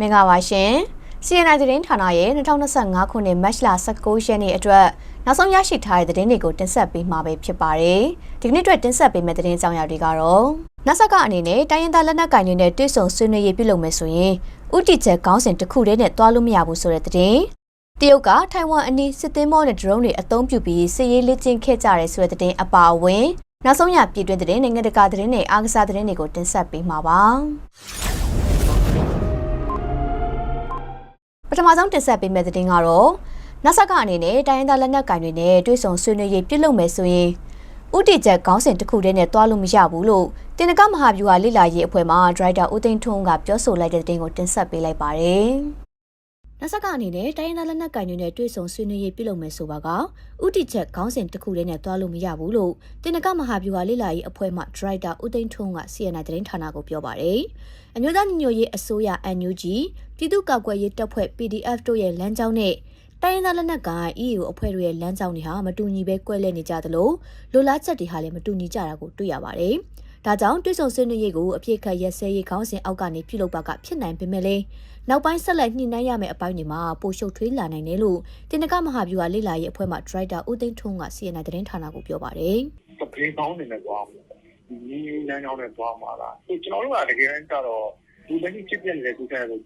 မင်္ဂလာပါရှင် CNI သတင်းဌာနရဲ့2025ခုနှစ်မတ်လ19ရက်နေ့အတွက်နောက်ဆုံးရရှိထားတဲ့သတင်းတွေကိုတင်ဆက်ပေးမှာပဲဖြစ်ပါတယ်ဒီကနေ့အတွက်တင်ဆက်ပေးမယ့်သတင်းကြောင်းရာတွေကတော့နဆက်ကအနေနဲ့တိုင်းရင်းသားလက်နက်ကင်တွေနဲ့တွေ့ဆုံဆွေးနွေးရေးပြုလုပ်မယ်ဆိုရင်ဥတီချက်ကောင်းစဉ်တစ်ခုတည်းနဲ့တွားလို့မရဘူးဆိုတဲ့သတင်းတရုတ်ကထိုင်ဝမ်အနီးစစ်သင်းမောနဲ့ဒရုန်းတွေအသုံးပြုပြီးစစ်ရေးလေ့ကျင့်ခဲ့ကြတယ်ဆိုတဲ့သတင်းအပါအဝင်နောက်ဆုံးရပြည်တွင်းသတင်းနိုင်ငံတကာသတင်းတွေအားကစားသတင်းတွေကိုတင်ဆက်ပေးမှာပါ ပထမဆုံးတင်ဆက်ပေးမယ့်သတင်းကတော့နဆကအနေနဲ့တိုင်းရင်းသားလက်နက်ကင်တွေနဲ့တွေ့ဆုံဆွေးနွေးရေးပြုလုပ်မယ်ဆိုရင်ဥတီချက်ကောင်းစဉ်တစ်ခုတည်းနဲ့တွားလို့မရဘူးလို့တင်နကမဟာဗျူဟာလိလာရေးအဖွဲ့မှဒရိုက်တာဦးသိန်းထွန်းကပြောဆိုလိုက်တဲ့သတင်းကိုတင်ဆက်ပေးလိုက်ပါတယ်။ နဆကအနေနဲ့တိုင်းရင်းသားလက်နက်ကင်တွေနဲ့တွေ့ဆုံဆွေးနွေးရေးပြုလုပ်မယ်ဆိုပါကဥတီချက်ကောင်းစဉ်တစ်ခုတည်းနဲ့တွားလို့မရဘူးလို့တင်နကမဟာဗျူဟာလိလာရေးအဖွဲ့မှဒရိုက်တာဦးသိန်းထွန်းက CNN သတင်းဌာနကိုပြောပါတယ်။အမျိုးသားညီညွတ်ရေးအစိုးရ NUG ပြည်သူ့ကာကွယ်ရေးတပ်ဖွဲ့ PDF တို့ရဲ့လမ်းကြောင်းနဲ့တိုင်းရင်းသားလက်နက်က EU အဖွဲ့တွေရဲ့လမ်းကြောင်းတွေဟာမတူညီပဲကွဲလဲနေကြသလိုလိုလားချက်တွေဟာလည်းမတူညီကြတာကိုတွေ့ရပါတယ်။ဒါကြောင့်တွဲဆုံဆွေးနွေးရေးကိုအပြည့်ခတ်ရက်စဲရေးခေါင်းစဉ်အောက်ကနေပြုလုပ်ပါကဖြစ်နိုင်ပေမဲ့လည်း နောက်ပိုင်းဆက်လက်ညှိနှိုင်းရမယ့်အပိုင်းတွေမှာပိုရှုပ်ထွေးလာနိုင်တယ်လို့တင်နကမဟာဗျူဟာလေ့လာရေးအဖွဲ့မှဒရိုက်တာဦးသိန်းထွန်းက CNN သတင်းဌာနကိုပြောပါတယ်ပပင်းကောင်းနေနဲ့သွားမှာဒီလမ်းကြောင်းနဲ့သွားမှာလားဒီကျွန်တော်တို့ကတကယ်တမ်းကျတော့ဒီလက်ရှိဖြစ်ပြနေတဲ့ကိစ္စကို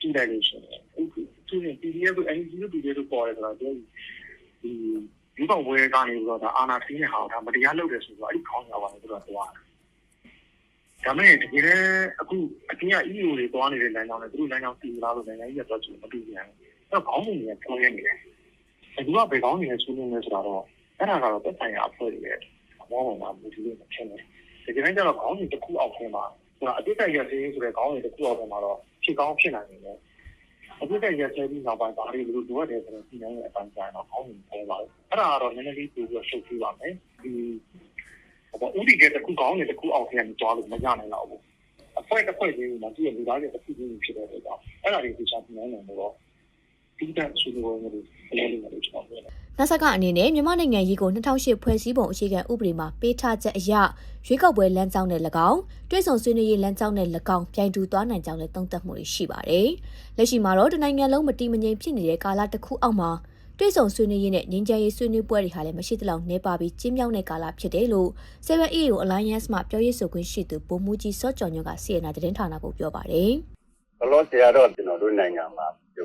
ကြည့်လိုက်လို့ရှိရင်အခုသူက PDF ကို NGO တို့ PDF တို့ပေါ်တယ်ဆိုတော့ဒီဒီဒီကောင်ဝဲကနေပြီးတော့ဒါအာနာသိနေဟာဒါမတရားလုပ်တယ်ဆိုတော့အဲ့ဒီခေါင်းဆောင်ပါနေသူတို့သွားတယ် ဒါမဲ့တကယ်အခုအတင်းက EU တွေသွားနေတဲ့လမ်းကြောင်းနဲ့သူတို့လမ်းကြောင်းတည်လာလို့နိုင်ငံကြီးကတော့မတူပြန်ဘူးအဲ့တော့ခေါင်းဆောင်တွေကပြောရနေတယ်အခုကဘယ်ကောင်းနေလဲဆွေးနွေးနေဆိုတော့အဲ့ဒါကတော့တက်ဆိုင်ရာအဖွဲ့တွေရဲ့ဘောပေါ်မှာမူတည်နေဖြစ်နေတယ်ဒီကိစ္စကျတော့ခေါင်းစဉ်တစ်ခုအောက်ထဲမှာဟိုအတိတ်ကရသေးဆိုတဲ့ခေါင်းစဉ်တစ်ခုအောက်ထဲမှာတော့ဖြစ်ကောင်းဖြစ်နိုင်တယ်အတိတ်ကရသေးပြီးနောက်ပိုင်းဘာတွေလို့လိုအပ်တယ်ဆိုတော့ဒီနိုင်ငံအပိုင်းကျရင်တော့ခေါင်းစဉ်ပေါ်ပါဘူးအဲ့ဒါကတော့နည်းနည်းလေးပိုပြီးတော့ရှုပ်ထွေးပါမယ်ဒီ ဟိုဥတီကတစ်ခုကောင်းနေတစ်ခုအောက်ထဲမှာကြားလို့မရနိုင်တော့ဘူးအဖွဲ့တစ်ဖွဲ့ချင်းမှာသူ့ရဲ့လူသားတွေတစ်ခုချင်းဖြစ်တဲ့အတွက်ကြောင့်အဲ့ဒါတွေကိုရှာပြနိုင်တယ်လို့တော့ဒီတန်ဆွေးနွေးနေတယ်လည်းလည်းလည်းကျွန်တော်ပြောတယ်နဆကအနေနဲ့မြန်မာနိုင်ငံရေးကို2008ဖွဲ့စည်းပုံအခြေခံဥပဒေမှာပေးထားချက်အရရွေးကောက်ပွဲလမ်းကြောင်းနဲ့၎င်းတွဲဆုံဆွေးနွေးရေးလမ်းကြောင်းနဲ့၎င်းပြိုင်တူသွားနိုင်ကြောင်းလည်းသုံးသပ်မှုတွေရှိပါတယ်။လက်ရှိမှာတော့တနိုင်ငံလုံးမတည်မငြိမ်ဖြစ်နေတဲ့ကာလတစ်ခုအောက်မှာ တွဲဆုံဆွေးနွေးရေးနဲ့ငြိမ်းချမ်းရေးဆွေးနွေးပွဲတွေဟာလည်းမရှိသလောက်နှဲပါပြီးကျင်းမြောင်းတဲ့ကာလဖြစ်တယ်လို့ Seven EU Alliance မှပြောရေးဆိုခွင့်ရှိသူဗိုလ်မှူးကြီးစောကျော်ညွန့်က CNN သတင်းဌာနကိုပြောပါတယ်။ဘလို့တရားတော့ကျွန်တော်တို့နိုင်ငံမှာပြု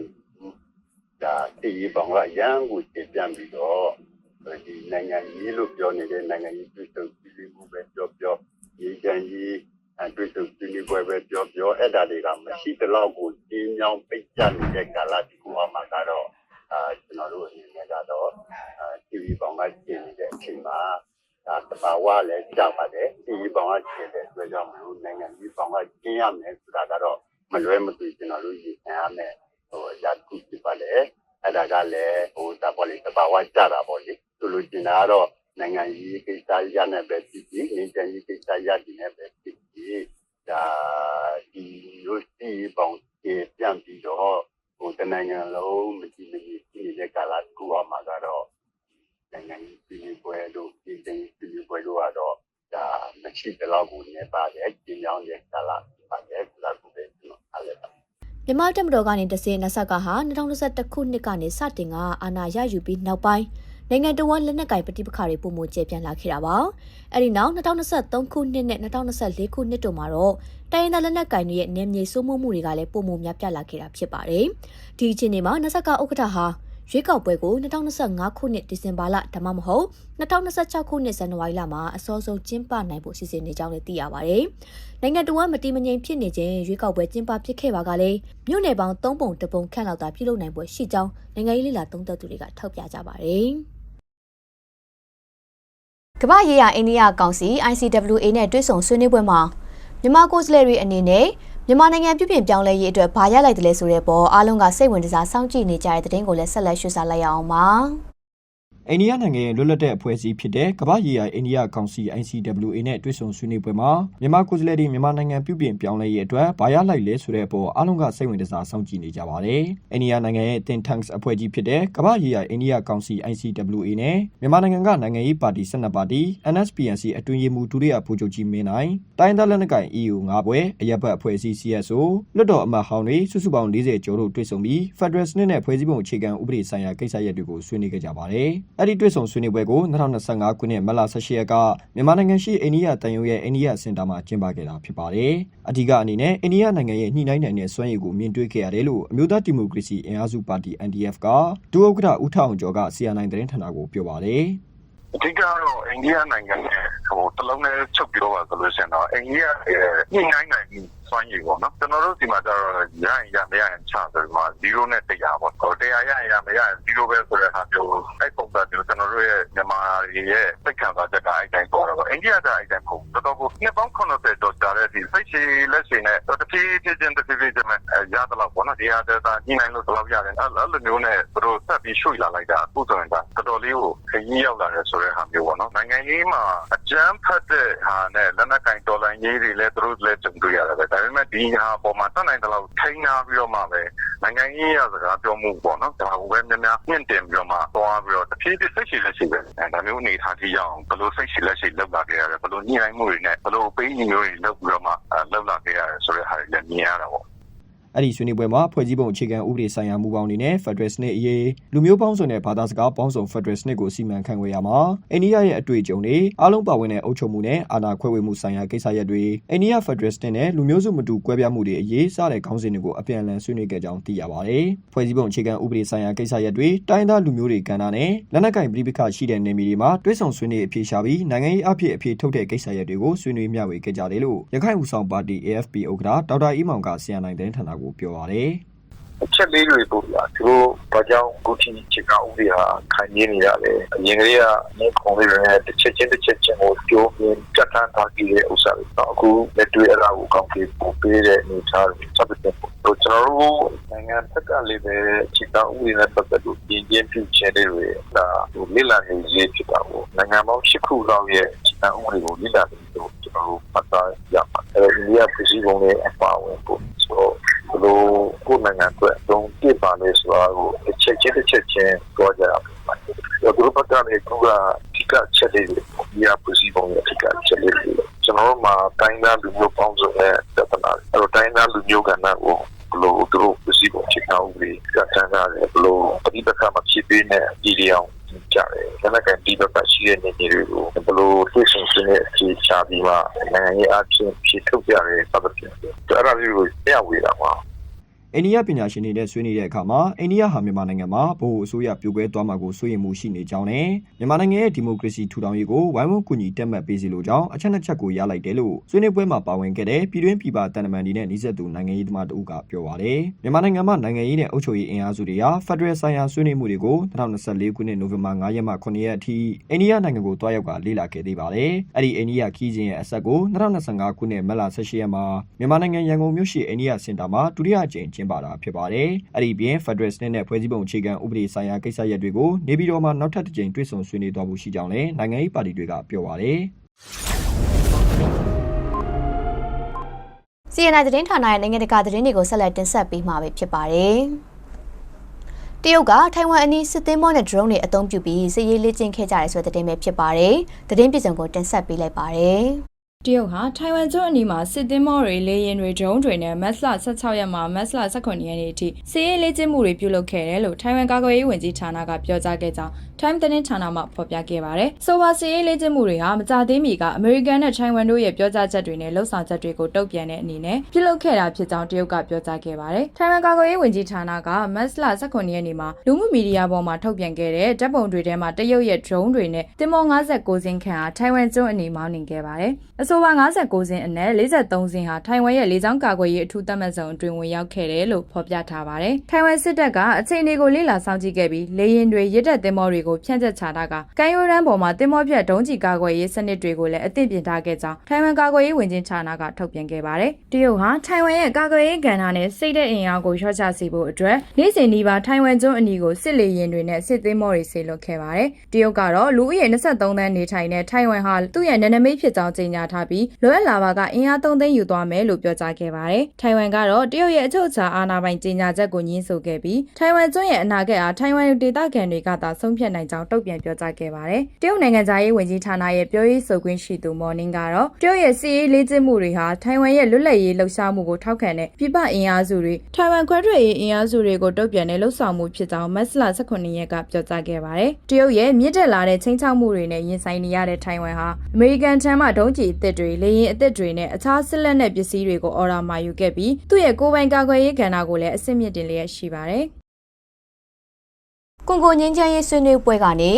ဒါတည်ရပောင်ကရန်ကိုတည်ပြန်ပြီးတော့ဒီနိုင်ငံကြီးလို့ပြောနေတဲ့နိုင်ငံကြီးပြည်သူပြည်မှုပဲပြောပြောဒီကြံကြီးအတွေ့အကြုံပြည်ပွဲပဲပြောပြောအဲ့ဒါတွေကမရှိတလောက်ကိုကျင်းမြောင်းပိတ်ချနေတဲ့ကာလဒီကူအမှာကတော့ အာကျွန်တော်တို့အနေနဲ့ကတော့အာတီဗီပောင်ကကျင်းနေတဲ့အချိန်မှာဒါတဘာဝလည်းကြောက်ပါတယ်တီဗီပောင်ကကျင်းတဲ့အတွက်ကြောင့်မလို့နိုင်ငံကြီးပောင်ကကျင်းရမယ်ဆိုတာကတော့မလွဲမသွေကျွန်တော်တို့ရည်ခံရမယ်ဟိုရာခုဖြစ်ပါလေအဲ့ဒါကလည်းဟိုဒါပေါ်လေတဘာဝကြတာပေါ့လေဆိုလို့ကျင်တာကတော့နိုင်ငံကြီးကိစ္စရနဲ့ပဲဖြစ်ပြီးငင်းချင်ကြီးကိစ္စရဒီနဲ့ပဲဖြစ်ပြီးဒါဒီရိုးစီပေါင်းကျေပြန်ပြီးတော့ဟိုတနိုင်ငံလုံးမကြည့်မကြည့်ရှိ နေတဲ့ကာလကူအောင်မှာကတော့နိုင်ငံကြီးပြည်ပွဲတို့ပြည်သိပြည်ပွဲတို့ကတော့ဒါမရှိတလောက်ကိုနေပါတယ်ကျင်းကြောင်းရဲ့ကာလပါတယ်ဆိုတာကိုပဲကျွန်တော်အားလည်းမြန်မာတက်မတော်ကနေတစင်းနဆက်ကဟာ2021ခုနှစ်ကနေစတင်ကအာဏာရယူပြီးနောက်ပိုင်းနိုင်ငံတော်ဝန်လက်နက်ကင်ပဋိပက္ခတွေပုံမကျပြန်လာခဲ့တာပါ။အဲဒီနောက်2023ခုနှစ်နဲ့2024ခုနှစ်တို့မှာတော့တိုင်းရင်းသားလက်နက်ကင်တွေရဲ့နေမြေစိုးမိုးမှုတွေကလည်းပုံမများပြားလာခဲ့တာဖြစ်ပါတယ်။ဒီအချိန်မှာနဆက်ကဥက္ကဋ္ဌဟာ ရွေးကောက်ပွဲကို2025ခုနှစ်ဒီဇင်ဘာလဒါမှမဟုတ်2026ခုနှစ်ဇန်နဝါရီလမှာအစောဆုံးကျင်းပနိုင်ဖို့စီစဉ်နေကြောင်းလည်းသိရပါတယ်။နိုင်ငံတော်ကမတိမငြိမ်ဖြစ်နေခြင်းရွေးကောက်ပွဲကျင်းပဖြစ်ခဲ့ပါကလည်းမြို့နယ်ပေါင်း3ပုံတပုံခန့်လောက်သာပြုလုပ်နိုင်ပွဲရှိကြောင်းနိုင်ငံရေးလှလာသုံးသပ်သူတွေကထောက်ပြကြပါတယ်။ကမ္ဘာရေးရာအိန္ဒိယကောင်စီ ICWA နဲ့တွဲဆုံဆွေးနွေးပွဲမှာမြန်မာကိုယ်စားလှယ်တွေအနေနဲ့ မြန်မာနိုင်ငံပြည်ပြင်ပြောင်းလဲရေးအတွက်ဘာရလိုက်တယ်လဲဆိုတဲ့ပေါ်အားလုံးကစိတ်ဝင်စားစောင့်ကြည့်နေကြတဲ့တဲ့တင်ကိုလည်းဆက်လက်ရွှေ့စားလိုက်ရအောင်ပါ။ အိန္ဒိယနိုင်ငံရဲ့လွတ်လပ်တဲ့အဖွဲ့အစည်းဖြစ်တဲ့ကမ္ဘာ့ရေးရာအိန္ဒိယကောင်စီ ICWA နဲ့တွေ့ဆုံဆွေးနွေးပွဲမှာမြန်မာကိုယ်စားလှယ်တွေမြန်မာနိုင်ငံပြုပြင်ပြောင်းလဲရေးအတွက်ဘာရလိုက်လဲဆိုတဲ့အပေါ်အားလုံးကစိတ်ဝင်စားစောင့်ကြည့်နေကြပါတယ်။အိန္ဒိယနိုင်ငံရဲ့ Think Tanks အဖွဲ့ကြီးဖြစ်တဲ့ကမ္ဘာ့ရေးရာအိန္ဒိယကောင်စီ ICWA နဲ့မြန်မာနိုင်ငံကနိုင်ငံရေးပါတီ12ပါတီ NSPNC အတွင်းရေးမှူးဒုတိယဗိုလ်ချုပ်ကြီးမင်းနိုင်တိုင်းဒေသလက်နက်ကိုင် EU ၅ဘွဲအရက်ဘတ်အဖွဲ့အစည်း CSO လွတ်တော်အမတ်ဟောင်းတွေစုစုပေါင်း40ကျော်တို့တွေ့ဆုံပြီး Federal စနစ်နဲ့ဖွဲ့စည်းပုံအခြေခံဥပဒေဆိုင်ရာကိစ္စရပ်တွေကိုဆွေးနွေးခဲ့ကြပါတယ်။အဲ့ဒီတွေ့ဆုံဆွေးနွေးပွဲကို2025ခုနှစ်မတ်လ18ရက်ကမြန်မာနိုင်ငံရှိအိန္ဒိယတန်ယုံရဲ့အိန္ဒိယစင်တာမှာကျင်းပခဲ့တာဖြစ်ပါတယ်။အဓိကအနေနဲ့အိန္ဒိယနိုင်ငံရဲ့ညှိနှိုင်းနိုင်တဲ့စွမ်းရည်ကိုမြင်တွေ့ခဲ့ရတယ်လို့အမျိုးသားဒီမိုကရေစီအင်အားစုပါတီ NDF ကဒုဥက္ကဋ္ဌဦးထောင်ကျော်က CNI သတင်းဌာနကိုပြောပါတယ်။အဓိကတော့အိန္ဒိယနိုင်ငံနဲ့ဟိုတလုံးနဲ့ချုပ်ပြောပါဆိုလို့ရှိရင်တော့အိန္ဒိယရဲ့ညှိနှိုင်းနိုင်မှုစွမ်းရည်ပေါ့နော်ကျွန်တော်တို့ဒီမှာကျတော့ရရင်ရမရရင်ချဆိုဒီမှာ0နဲ့100ပေါ့ဟို100ရရင်ရမရရင်0ပဲဆိုတဲ့ဟာမျိုးအဲ့ပုံစံမျိုးကျွန်တော်တို့ရဲ့မြန်မာတွေရဲ့စိတ်ခံစားချက်ကအဲ့တိုင်းပေါ်တော့အိန္ဒိယကအဲ့တိုင်းပုံတော်တော်ကိုနှစ်ပေါင်း90ကျော်ကြာတဲ့ဒီစိတ်ရှိလက်ရှိနဲ့တဖြည်းဖြည်းချင်းတဖြည်းဖြည်းချင်းရသလောက်ပေါ့နော်ဒီဟာဒါညှိနှိုင်းလို့တော့ရတယ်အဲ့လိုမျိုးနဲ့သူတို့ဆက်ပြီးရွှေ့လာလိုက်တာအခုဆိုရင်ဒါတော်တော်လေးကိုခရီးရောက်လာတယ်ဆိုတဲ့ဟာမျိုးပေါ့နော်နိုင်ငံရေးမှာအကြမ်းဖက်တဲ့ဟာနဲ့လက်နက်ကင်တော်လိုင်းရေးတွေလည်းသူတို့လည်းကြုံတွေ့ရတယ်ပဲဒါပေမဲ့ဒီဟာပေါ်မှာတတ်နိုင်တဲ့လောက်ထိန်းနာပြီးတော့မှပဲနိုင်ငံရေးရစကားပြောမှုပေါ့နော်ဒါကိုပဲများများမြင့်တင်ပြီးတော့မှသွားပြီးတော့တဖြည်းဖြည်းစိတ်ရှိလက်ရှိပဲအဲဒါမျိုးအနေထားကြီးရအောင်ဘယ်လိုစိတ်ရှိလက်ရှိလောက်လာခဲ့ရတယ်ဘယ်လိုညှိနှိုင်းမှုတွေနဲ့ဘယ်လိုအပေးအယူမျိုးတွေလောက်ပြီးတော့မှလောက်လာခဲ့ရတယ်ဆိုတဲ့ဟာတွေလည်းမြင်ရတာပေါ့ အဲ့ဒီဆွေးနွေးပွဲမှာဖွဲ့စည်းပုံအခြေခံဥပဒေဆိုင်ရာမူပေါင်းတွေနဲ့ Federal စနစ်အရေးလူမျိုးပေါင်းစုံနဲ့ဘာသာစကားပေါင်းစုံ Federal စနစ်ကိုစီမံခန့်ခွဲရမှာအိန္ဒိယရဲ့အတွေ့အကြုံတွေအားလုံးပါဝင်တဲ့အုပ်ချုပ်မှုနဲ့အာဏာခွဲဝေမှုဆိုင်ရာကိစ္စရပ်တွေအိန္ဒိယ Federal စနစ်နဲ့လူမျိုးစုမတူကွဲပြားမှုတွေအရေးစတဲ့ခေါင်းစဉ်တွေကိုအပြန်အလှန်ဆွေးနွေးခဲ့ကြောင်းသိရပါတယ်။ဖွဲ့စည်းပုံအခြေခံဥပဒေဆိုင်ရာကိစ္စရပ်တွေတိုင်းသားလူမျိုးတွေကဏ္ဍနဲ့လက်နက်ကင်ပြည်ပခရှိတဲ့နေမြေတွေမှာတွဲဆောင်ဆွေးနွေးအပြေရှားပြီးနိုင်ငံရေးအဖြစ်အဖြစ်ထုတ်တဲ့ကိစ္စရပ်တွေကိုဆွေးနွေးမျှဝေခဲ့ကြတယ်လို့ရခိုင်ဦးဆောင်ပါတီ AFP ဥက္ကဋ္ဌဒေါက်တာအေးမောင်က CNI သတင်းဌာနကိုပြောပါတယ်။အချက်လေးတွေပို့လာသူတို့ဘာကြောင့်ဂုတိချက်ကဥပဒေဟာခံရင်းနေရလဲအရင်ကလေးကနေခုံလေးတွေနဲ့တစ်ချက်ချင်းတစ်ချက်ချင်းကိုပြောပြကြက်ထန်းထားကြည့်တဲ့ဥစ္စာတွေတော့အခုလက်တွေ့အရာကိုကောင်းပြီးပို့ပေးတဲ့အနေအထားတွေစသဖြင့်တော့ကျွန်တော်တို့နိုင်ငံဖက်ကလေးပဲချက်ကဥပဒေနဲ့ပတ်သက်လို့ပြင်ပြပြုချင်တဲ့တွေဒါဟိုလိလာနေရေးဖြစ်တာကိုနိုင်ငံပေါင်း၈ခုလောက်ရဲ့ချက်ကဥပဒေကိုလိလာနေလို့ကျွန်တော်တို့ဖတ်သားရမှာအဲဒီအိန္ဒိယပြည်စည်းပုံနဲ့အပါအဝင်ပို့ ဆိုတော့ဘလို့ကိုယ်နိုင်ငံအတွက်တုံးပြပါလေဆိုတာကိုတစ်ချက်ချင်းတစ်ချက်ချင်းပြောကြရမှာ။ဒီလိုပတ်သက်တဲ့ကူကဒီကချက်လေးတွေဒီအပစီပုံရဲ့ဒီကချက်လေးတွေကျွန်တော်တို့မှာတိုင်းသားလူမျိုးပေါင်းစုံနဲ့ပြဿနာတွေအဲ့တော့တိုင်းသားလူမျိုးကဏ္ဍကိုဘလို့သူတို့ပစီပုံချေအောင်ပြီးကတန်းရတယ်ဘလို့ပဋိပက္ခမှာဖြစ်ပေးနေဒီလျောင်ကြတယ်။ ဒါနဲ့ကဒီဘက်ကရှိတဲ့နေနေတွေကိုဘလို့သိရှင်စနေအခြေချပြီးမှနိုင်ငံရေးအချင်းဖြစ်ထုတ်ကြတယ်စသဖြင့်။အဲ့ဒါလေးကိုပြဝေတာပါ။ အိန္ဒိယပညာရှင်တွေနဲ့ဆွေးနွေးတဲ့အခါမှာအိန္ဒိယဟာမြန်မာနိုင်ငံမှာဗဟိုအစိုးရပြိုကွဲသွားမှာကိုစိုးရိမ်မှုရှိနေကြောင်းနဲ့မြန်မာနိုင်ငံရဲ့ဒီမိုကရေစီထူထောင်ရေးကိုဝိုင်းဝန်းကူညီတက်မှတ်ပေးစီလိုကြောင်းအချက်နှစ်ချက်ကိုရလိုက်တယ်လို့ဆွေးနွေးပွဲမှာပါဝင်ခဲ့တဲ့ပြည်တွင်းပြည်ပတန်တမန်တွေနဲ့နှိစက်သူနိုင်ငံရေးသမားတို့ကပြောပါတယ်မြန်မာနိုင်ငံမှာနိုင်ငံရေးနဲ့အုပ်ချုပ်ရေးအင်အားစုတွေဟာဖက်ဒရယ်ဆိုင်ရာဆွေးနွေးမှုတွေကို2024ခုနှစ်နိုဝင်ဘာ9ရက်မှ9ရက်အထိအိန္ဒိယနိုင်ငံကိုတွားရောက်ကလေ့လာခဲ့သေးပါတယ်အဲ့ဒီအိန္ဒိယခီးစဉ်ရဲ့အဆက်ကို2025ခုနှစ်မတ်လ18ရက်မှာမြန်မာနိုင်ငံရန်ကုန်မြို့ရှိအိန္ဒိယစင်တာမှာဒုတိယအကြိမ်ကျင်းပတာဖြစ်ပါတယ်။အဲ့ဒီပြင် Federal စနစ်နဲ့ဖွဲ့စည်းပုံအခြေခံဥပဒေဆိုင်ရာကိစ္စရပ်တွေကိုနေပြည်တော်မှာနောက်ထပ်တစ်ကြိမ်တွေ့ဆုံဆွေးနွေးသွားဖို့ရှိကြောင်းလည်းနိုင်ငံရေးပါတီတွေကပြောပါတယ်။ CNI သတင်းဌာနရဲ့နိုင်ငံတကာသတင်းတွေကိုဆက်လက်တင်ဆက်ပေးမှာဖြစ်ပါတယ်။တရုတ်ကထိုင်ဝမ်အနီးစစ်သင်းမောနဲ့ drone တွေအသုံးပြုပြီးစစ်ရေးလေ့ကျင့်ခဲ့ကြတယ်ဆိုတဲ့သတင်းပဲဖြစ်ပါတယ်။သတင်းပြည်စုံကိုတင်ဆက်ပေးလိုက်ပါတယ်။ တရုတ်ဟာထိုင်ဝမ်ကျွန်းအနီးမှာစစ်သင်းမောတွေလေရင်တွေဒရုန်းတွေနဲ့မတ်လ16ရက်မှာမတ်လ18ရက်နေ့အထိစစ်ရေးလေ့ကျင့်မှုတွေပြုလုပ်ခဲ့တယ်လို့ထိုင်ဝမ်ကာကွယ်ရေးဝန်ကြီးဌာနကပြောကြားခဲ့ကြောင်း Time သတင်းဌာနမှဖော်ပြခဲ့ပါတယ်။ဆိုပါစစ်ရေးလေ့ကျင့်မှုတွေဟာမကြာသေးမီကအမေရိကန်နဲ့ထိုင်ဝမ်တို့ရဲ့ပြောကြားချက်တွေနဲ့လှုပ်ဆောင်ချက်တွေကိုတုံ့ပြန်တဲ့အနေနဲ့ပြုလုပ်ခဲ့တာဖြစ်ကြောင်းတရုတ်ကပြောကြားခဲ့ပါတယ်။ထိုင်ဝမ်ကာကွယ်ရေးဝန်ကြီးဌာနကမတ်လ18ရက်နေ့မှာလူမှုမီဒီယာပေါ်မှာထုတ်ပြန်ခဲ့တဲ့ဓာတ်ပုံတွေထဲမှာတရုတ်ရဲ့ drone တွေနဲ့တင်မော59စင်းခန့်ဟာထိုင်ဝမ်ကျွန်းအနီးမောင်းနှင်ခဲ့ပါတယ်။အဆိုပါ59စင်းအနက်43စင်းဟာထိုင်ဝမ်ရဲ့လေကြောင်းကာကွယ်ရေးအထူးသတ်မှတ်ဇုံအတွင်းဝင်ရောက်ခဲ့တယ်လို့ဖော်ပြထားပါတယ်။ထိုင်ဝမ်စစ်တပ်ကအချိန်တွေကိုလေ့လာစောင့်ကြည့်ခဲ့ပြီးလေယာဉ်တွေရစ်တဲ့တင်မောတွေကိုဖြန့်ကျက်ချတာကကမ်းရိုးတန်းပေါ်မှာတင်မောဖြတ်ဒုံးကျည်ကာကွယ်ရေးစနစ်တွေကိုလည်းအသင့်ပြင်ထားခဲ့ကြောင်းထိုင်ဝမ်ကာကွယ်ရေးဝန်ကြီးဌာနကထုတ်ပြန်ခဲ့ပါတယ်။တရုတ်ဟာထိုင်ဝမ်ရဲ့ကာကွယ်ရေးကဏ္ဍနဲ့စိတ်တဲ့အင်အားကိုလျှော့ချစေဖို့အတွက်နေ့စဉ်ဒီပါထိုင်ဝမ်ကျွန်းအနီးကိုစစ်လေယာဉ်တွေနဲ့စစ်သင်းမောတွေဆေလွတ်ခဲ့ပါတယ်။တရုတ်ကတော့လူဦးရေ23သန်းနေထိုင်တဲ့ထိုင်ဝမ်ဟာသူ့ရဲ့နယ်နိမိတ်ဖြစ်ကြောင်းကြေညာထားထားပြီးလိုအပ်လာပါကအင်အားသုံးသိန်းယူသွားမယ်လို့ပြောကြားခဲ့ပါတယ်။ထိုင်ဝမ်ကတော့တရုတ်ရဲ့အချုပ်အခြာအာဏာပိုင်ကြေညာချက်ကိုညှင်းဆိုခဲ့ပြီးထိုင်ဝမ်ကျွန်းရဲ့အနာဂတ်အားထိုင်ဝမ်ဒေသခံတွေကသာဆုံးဖြတ်နိုင်ကြောင်းတုံ့ပြန်ပြောကြားခဲ့ပါတယ်။တရုတ်နိုင်ငံသားရေးဝန်ကြီးဌာနရဲ့ပြောရေးဆိုခွင့်ရှိသူမော်နင်းကတော့တရုတ်ရဲ့စီးရေးလေးကျင့်မှုတွေဟာထိုင်ဝမ်ရဲ့လွတ်လပ်ရေးလှုပ်ရှားမှုကိုထောက်ခံတဲ့ပြည်ပအင်အားစုတွေထိုင်ဝမ်ခွဲထွက်ရေးအင်အားစုတွေကိုတုံ့ပြန်တဲ့လှုပ်ဆောင်မှုဖြစ်ကြောင်းမတ်လ18ရက်ကပြောကြားခဲ့ပါတယ်။တရုတ်ရဲ့မြင့်တက်လာတဲ့ချင်းချောက်မှုတွေနဲ့ရင်ဆိုင်နေရတဲ့ထိုင်ဝမ်ဟာအမေရိကန်ထံမှဒုံးကျည်အသစ်တွေလေယာဉ်အသစ်တွေနဲ့အခြားစစ်လက်နက်ပစ္စည်းတွေကိုအော်ဒါမှာယူခဲ့ပြီးသူ့ရဲ့ကိုယ်ပိုင်ကာကွယ်ရေးကဏ္ဍကိုလည်းအစစ်မြစ်တင်လျက်ရှိပါတယ်။ကွန်ဂိုငင်းချမ်းရေးဆွေးနွေးပွဲကနေ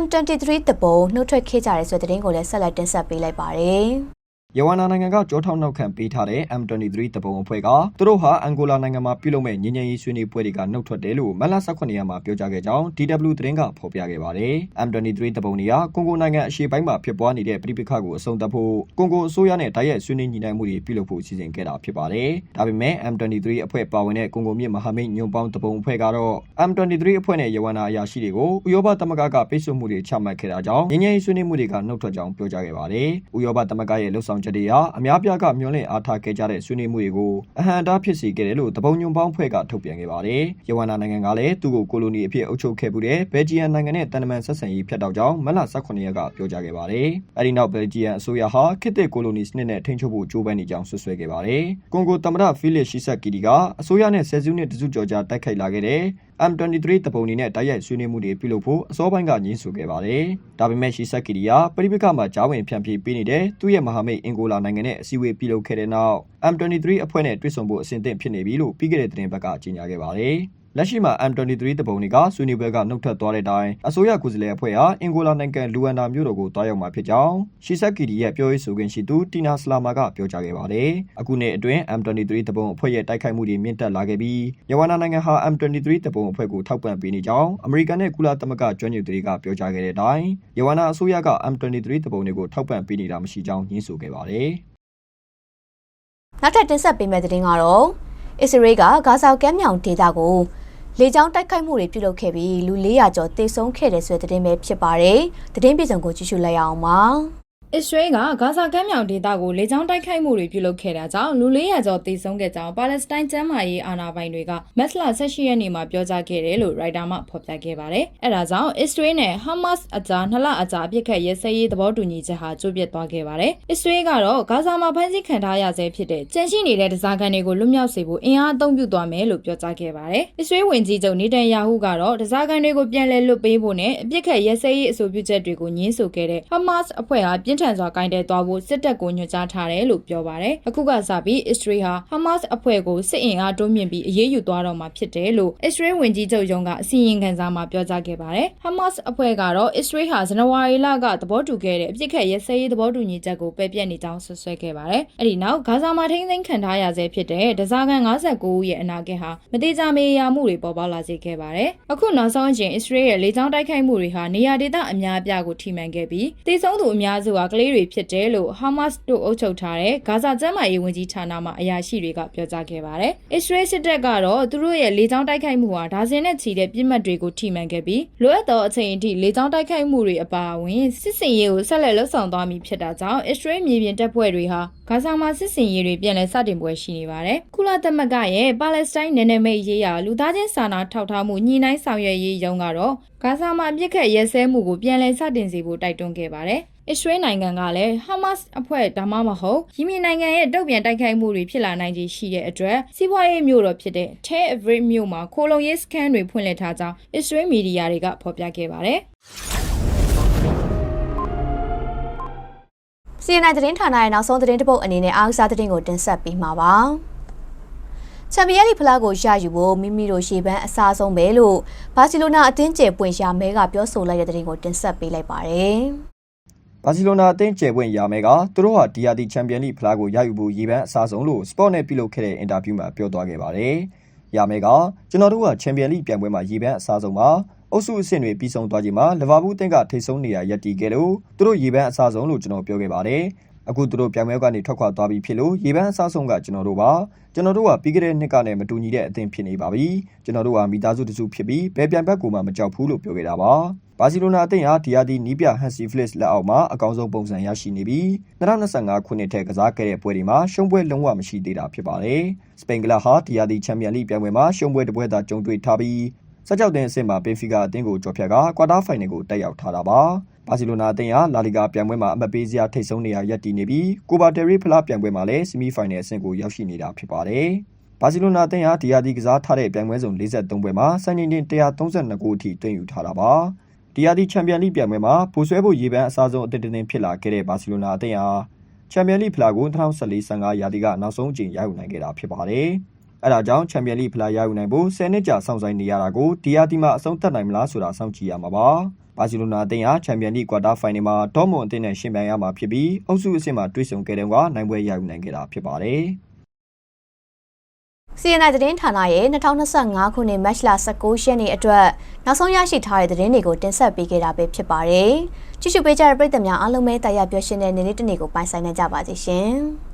M23 တပုံနှုတ်ထွက်ခဲ့ကြတယ်ဆိုတဲ့သတင်းကိုလည်းဆက်လက်တင်ဆက်ပေးလိုက်ပါတယ်။ ယဝနာနိုင်ငံကကြောထောက်နောက်ခံပေးထားတဲ့ M23 တပုံအဖွဲ့ကသူတို့ဟာအန်ဂိုလာနိုင်ငံမှာပြုလုပ်မဲ့ငင်းငယ်ရေးဆွေးနွေးပွဲတွေကနှုတ်ထွက်တယ်လို့မတ်လ18ရက်မှာပြောကြားခဲ့ကြောင်း DW သတင်းကဖော်ပြခဲ့ပါတယ်။ M23 တပုံတွေကကွန်ဂိုနိုင်ငံအရှေ့ပိုင်းမှာဖြစ်ပွားနေတဲ့ပြည်ပခါကိုအဆုံးသတ်ဖို့ကွန်ဂိုအစိုးရနဲ့တိုက်ရိုက်ဆွေးနွေးညှိနှိုင်းမှုတွေပြုလုပ်ဖို့စီစဉ်ခဲ့တာဖြစ်ပါတယ်။ဒါပေမဲ့ M23 အဖွဲ့ပါဝင်တဲ့ကွန်ဂိုမြစ်မဟာမိတ်ညွန့်ပေါင်းတပုံအဖွဲ့ကတော့ M23 အဖွဲ့နဲ့ယဝနာအရာရှိတွေကိုဥရောပသမဂ္ဂကပိတ်ဆို့မှုတွေချမှတ်ခဲ့တာကြောင့်ငင်းငယ်ရေးဆွေးနွေးမှုတွေကနှုတ်ထွက်ကြောင်းပြောကြားခဲ့ပါတယ်။ဥရောပသမဂ္ဂရဲ့လှုပ်ဆောင်ချက်တွေဟာအများပြားကမျှော်လင့်အားထားခဲ့ကြတဲ့ဆွေးနွေးမှုတွေကိုအဟံအတားဖြစ်စေခဲ့တယ်လို့တပုံညွန့်ပေါင်းဖွဲ့ကထုတ်ပြန်ခဲ့ပါတယ်။ယဝနာနိုင်ငံကလည်းသူ့ကိုကိုလိုနီအဖြစ်အုပ်ချုပ်ခဲ့မှုတဲ့ဘယ်ဂျီယန်နိုင်ငံနဲ့တန်တမန်ဆက်ဆံရေးဖျက်တောက်ကြောင်းမတ်လ18ရက်ကပြောကြားခဲ့ပါတယ်။အဲဒီနောက်ဘယ်ဂျီယန်အစိုးရဟာခေတ်သစ်ကိုလိုနီစနစ်နဲ့ထိန်းချုပ်ဖို့ကြိုးပမ်းနေကြောင်းဆွဆွဲခဲ့ပါတယ်။ကွန်ဂိုသမ္မတဖီလစ်ရှီဆက်ကီဒီကအစိုးရနဲ့ဆယ်စုနှစ်တစုကျော်ကြာတိုက်ခိုက်လာခဲ့တဲ့ M23 တပုံနေနဲ့တိုက်ရိုက်ဆွေးနွေးမှုတွေပြုလုပ်ဖို့အစောပိုင်းကညှင်းဆိုခဲ့ပါတယ်။ဒါပေမဲ့ရှီဆက်ကီဒီကပြည်ပခါမှာဂျားဝင်ဖြန့်ဖြေးပေးနေတဲ့သူ့ရဲ့မဟာမိတ်အင်ဂိုလာနိုင်ငံနဲ့အစည်းအဝေးပြုလုပ်ခဲ့တဲ့နောက် M23 အဖွဲ့နဲ့တွေ့ဆုံဖို့အဆင်သင့်ဖြစ်နေပြီလို့ပြီးခဲ့တဲ့သတင်းပတ်ကကြေညာခဲ့ပါတယ်။ လက်ရှိမှာ M23 တပုံတွေကဆွေးနွေးပွဲကနှုတ်ထွက်သွားတဲ့အတိုင်းအစိုးရကိုယ်စားလှယ်အဖွဲ့ဟာအင်ဂိုလာနိုင်ငံလူဝမ်ဒါမြို့တော်ကိုတွားရောက်မှာဖြစ်ကြောင်းရှီဆက်ကီဒီရဲ့ပြောရေးဆိုခွင့်ရှိသူတီနာစလာမာကပြောကြားခဲ့ပါတယ်။အခုနှစ်အတွင်း M23 တပုံအဖွဲ့ရဲ့တိုက်ခိုက်မှုတွေမြင့်တက်လာခဲ့ပြီးယဝနာနိုင်ငံဟာ M23 တပုံအဖွဲ့ကိုထောက်ပံ့ပေးနေကြောင်းအမေရိကန်နဲ့ကုလသမဂ္ဂကျွမ်းကျင်သူတွေကပြောကြားခဲ့တဲ့အတိုင်းယဝနာအစိုးရက M23 တပုံတွေကိုထောက်ပံ့ပေးနေတာမရှိကြောင်းညှင်းဆိုခဲ့ပါတယ်။နောက်ထပ်တင်ဆက်ပေးမယ့်သတင်းကတော့အစ္စရေးကဂါဇာကမ်းမြောင်ဒေသကို လေကြောင်းတိုက်ခိုက်မှုတွေပြုလုပ်ခဲ့ပြီးလူ400ကျော်သေဆုံးခဲ့တယ်ဆိုတဲ့သတင်းပဲဖြစ်ပါတယ်။သတင်းပြေဆုံးကိုကြည့်ရှုလိုက်ရအောင်ပါ။ အစ္စရေးကဂါဇာကမ်းမြောင်ဒေသကိုလေကြောင်းတိုက်ခိုက်မှုတွေပြုလုပ်ခဲ့တာကြောင့်လူ400ကျော်သေဆုံးခဲ့ကြောင်းပါလက်စတိုင်းကျန်းမာရေးအာဏာပိုင်တွေကမက်စလာ18ရက်နေ့မှာပြောကြားခဲ့တယ်လို့ရိုက်တာမှဖော်ပြခဲ့ပါတယ်။အဲဒါကြောင့်အစ္စရေးနဲ့ဟာမတ်စ်အကြားနှစ်လအကြာအပြစ်ခတ်ရဲစဲရေးသဘောတူညီချက်ဟာကျိုးပြတ်သွားခဲ့ပါတယ်။အစ္စရေးကတော့ဂါဇာမှာဖမ်းဆီးခံထားရဆဲဖြစ်တဲ့ကြန့်ရှိနေတဲ့ဒဇာကန်တွေကိုလွတ်မြောက်စေဖို့အင်အားအသုံးပြုသွားမယ်လို့ပြောကြားခဲ့ပါတယ်။အစ္စရေးဝန်ကြီးချုပ်နေတန်ယာဟုကတော့ဒဇာကန်တွေကိုပြန်လည်လွတ်ပေးဖို့နဲ့အပြစ်ခတ်ရဲစဲရေးအဆိုပြုချက်တွေကိုညှင်းဆိုခဲ့တဲ့ဟာမတ်စ်အဖွဲ့ဟာပြင်းထန်စွာကင်တယ်သွားဖို့စစ်တပ်ကိုညွှန်ကြားထားတယ်လို့ပြောပါတယ်။အခုကစပြီးအစ္စရေးဟာဟာမတ်စ်အဖွဲ့ကိုစစ်အင်အားတိုးမြင့်ပြီးအရေးယူသွားတော့မှာဖြစ်တယ်လို့အစ္စရေးဝန်ကြီးချုပ်ရုံးကအစီရင်ခံစာမှာပြောကြားခဲ့ပါတယ်။ဟာမတ်စ်အဖွဲ့ကတော့အစ္စရေးဟာဇန်နဝါရီလကသဘောတူခဲ့တဲ့အပြစ်ခတ်ရဲစဲရေးသဘောတူညီချက်ကိုပယ်ပြတ်နေကြောင်းဆွဆွဲခဲ့ပါတယ်။အဲဒီနောက်ဂါဇာမှာထိန်းသိမ်းခံထားရဆဲဖြစ်တဲ့ဒဇာကန်59ဦးရဲ့အနာဂတ်ဟာမတိကျမေးရမှုတွေပေါ်ပေါက်လာစေခဲ့ပါတယ်။အခုနောက်ဆုံးအချိန်အစ္စရေးရဲ့လေကြောင်းတိုက်ခိုက်မှုတွေဟာနေရာဒေသအများအပြားကိုထိမှန်ခဲ့ပြီးတိစုံသူအများစုဟာကလေးတွေဖြစ်တယ်လို့ဟာမတ်စ်တို့အုပ်ချုပ်ထားတဲ့ဂါဇာကျမ်းမာရေးဝန်ကြီးဌာနမှအရာရှိတွေကပြောကြားခဲ့ပါတယ်။အစ္စရေးစစ်တပ်ကတော့သူတို့ရဲ့လေကြောင်းတိုက်ခိုက်မှုဟာဒါဇင်နဲ့ချီတဲ့ပြစ်မှတ်တွေကိုထိမှန်ခဲ့ပြီးလိုအပ်သောအချိန်အထိလေကြောင်းတိုက်ခိုက်မှုတွေအပါအဝင်စစ်စင်ရေးကိုဆက်လက်လှုပ်ဆောင်သွားမည်ဖြစ်တာကြောင့်အစ္စရေးမြေပြင်တပ်ဖွဲ့တွေဟာဂါဇာမှာစစ်စင်ရေးတွေပြန်လည်စတင်ပွဲရှိနေပါတယ်။ကုလသမဂ္ဂရဲ့ပါလက်စတိုင်းနယ်နိမိတ်ရေးရာလူသားချင်းစာနာထောက်ထားမှုညှိနှိုင်းဆောင်ရွက်ရေးရုံးကတော့ဂါဇာမှာအပြစ်ခတ်ရဲစဲမှုကိုပြန်လည်စတင်စေဖို့တိုက်တွန်းခဲ့ပါတယ်။ အစ္စရေးနိုင်ငံကလည်းဟာမတ်စ်အဖွဲ့ဒါမှမဟုတ်ယီမင်နိုင်ငံရဲ့တုံ့ပြန်တိုက်ခိုက်မှုတွေဖြစ်လာနိုင်ခြေရှိတဲ့အတွက်စီးပွားရေးမျိုးတော်ဖြစ်တဲ့ Tel Aviv မြို့မှာခိုလုံရေးစခန်းတွေဖွင့်လှစ်ထားကြောင်းအစ္စရေးမီဒီယာတွေကဖော်ပြခဲ့ပါတယ်။ CNN သတင်းဌာနရဲ့နောက်ဆုံးသတင်းတစ်ပုဒ်အနေနဲ့အားကစားသတင်းကိုတင်ဆက်ပေးမှာပါ။ချန်ပီယံလိဖလားကိုရယူဖို့မိမိတို့ရှေ့ပန်းအစားဆုံးပဲလို့ဘာစီလိုနာအသင်းကျယ်ပွင့်ရမဲကပြောဆိုလိုက်တဲ့သတင်းကိုတင်ဆက်ပေးလိုက်ပါတယ်။ ဘာစီလိုနာအသင်းကျယ်ပွင့်ရာမဲကသူတို့ဟာဒီယာတီချန်ပီယံလိဖလားကိုရယူဖို့ရည်ပန်းအစားဆုံးလို့စပေါ့နဲ့ပြုလုပ်ခဲ့တဲ့အင်တာဗျူးမှာပြောသွားခဲ့ပါတယ်။ရာမဲကကျွန်တော်တို့ကချန်ပီယံလိပြိုင်ပွဲမှာရည်ပန်းအစားဆုံးပါအုပ်စုအဆင့်တွေပြီးဆုံးသွားချိန်မှာလီဗာပူးအသင်းကထိပ်ဆုံးနေရာရပ်တည်ခဲ့လို့သူတို့ရေပန်းအစားဆုံးလို့ကျွန်တော်ပြောခဲ့ပါတယ်။အခုသူတို့ပြိုင်ပွဲကနေထွက်ခွာသွားပြီးဖြစ်လို့ရေပန်းအစားဆုံးကကျွန်တော်တို့ပါကျွန်တော်တို့ကပြီးခဲ့တဲ့နှစ်ကနဲ့မတူညီတဲ့အသင်းဖြစ်နေပါပြီကျွန်တော်တို့ကမိသားစုတစုဖြစ်ပြီးဘယ်ပြိုင်ဘက်ကိုမှမကြောက်ဘူးလို့ပြောခဲ့တာပါ ဘာစီလိုနာအသင်းဟာဒီယာဒီနီးပြဟန်စီဖလစ်လက်အောက်မှာအကောင်းဆုံးပုံစံရရှိနေပြီး2025ခုနှစ်ထဲကစားခဲ့တဲ့ပွဲတွေမှာရှုံးပွဲလုံးဝမရှိသေးတာဖြစ်ပါတယ်။စပိန်ကလပ်ဟာဒီယာဒီချန်ပီယံလိပြိုင်ပွဲမှာရှုံးပွဲတစ်ပွဲသာကြုံတွေ့ထားပြီးစကြောက်တဲ့အဆင့်မှာပင်ဖီကာအသင်းကိုကျော်ဖြတ်ကကွာတာဖိုင်နယ်ကိုတက်ရောက်ထားတာပါ။ဘာစီလိုနာအသင်းဟာလာလီဂါပြိုင်ပွဲမှာအမတ်ပေးစရာထိပ်ဆုံးနေရာရပ်တည်နေပြီးကိုဘာတယ်ရီဖလားပြိုင်ပွဲမှာလည်းဆီမီဖိုင်နယ်အဆင့်ကိုရောက်ရှိနေတာဖြစ်ပါတယ်။ဘာစီလိုနာအသင်းဟာဒီယာဒီကစားထားတဲ့ပြိုင်ပွဲစုံ53ပွဲမှာစံချိန်တင်132ဂိုးအထိတွင်ယူထားတာပါ။ ဒီယာဒီချန်ပီယံလိပြိုင်ပွဲမှာပိုဆွဲဖို့ရေပန်းအစားဆုံးအသင်းတစ်သင်းဖြစ်လာခဲ့တဲ့ဘာစီလိုနာအသင်းဟာချန်ပီယံလိဖလားကို2014-15ရာသီကနောက်ဆုံးအကြိမ်ရယူနိုင်ခဲ့တာဖြစ်ပါတယ်။အဲဒါကြောင့်ချန်ပီယံလိဖလားရယူနိုင်ဖို့10နှစ်ကြာစောင့်ဆိုင်းနေရတာကိုဒီယာဒီမှာအဆုံးသတ်နိုင်မလားဆိုတာစောင့်ကြည့်ရမှာပါ။ဘာစီလိုနာအသင်းဟာချန်ပီယံလိကွာတာဖိုင်နယ်မှာဒေါမွန်အသင်းနဲ့ရှင်ပြိုင်ရမှာဖြစ်ပြီးအုပ်စုအဆင့်မှာတွေ့ဆုံခဲ့တဲ့ကနိုင်ပွဲရယူနိုင်ခဲ့တာဖြစ်ပါတယ်။ CNI သတင်းဌာနရဲ့2025ခုနှစ်မတ်လ19ရက်နေ့အတွက်နောက်ဆုံးရရှိထားတဲ့သတင်းတွေကိုတင်ဆက်ပေးခဲ့တာပဲဖြစ်ပါတယ်။ကြည့်ရှုပေးကြတဲ့ပရိသတ်များအားလုံးပဲတရားပြောရှင်းတဲ့နေ့လေးတစ်နေ့ကိုပိုင်ဆိုင်နိုင်ကြပါစေရှင်။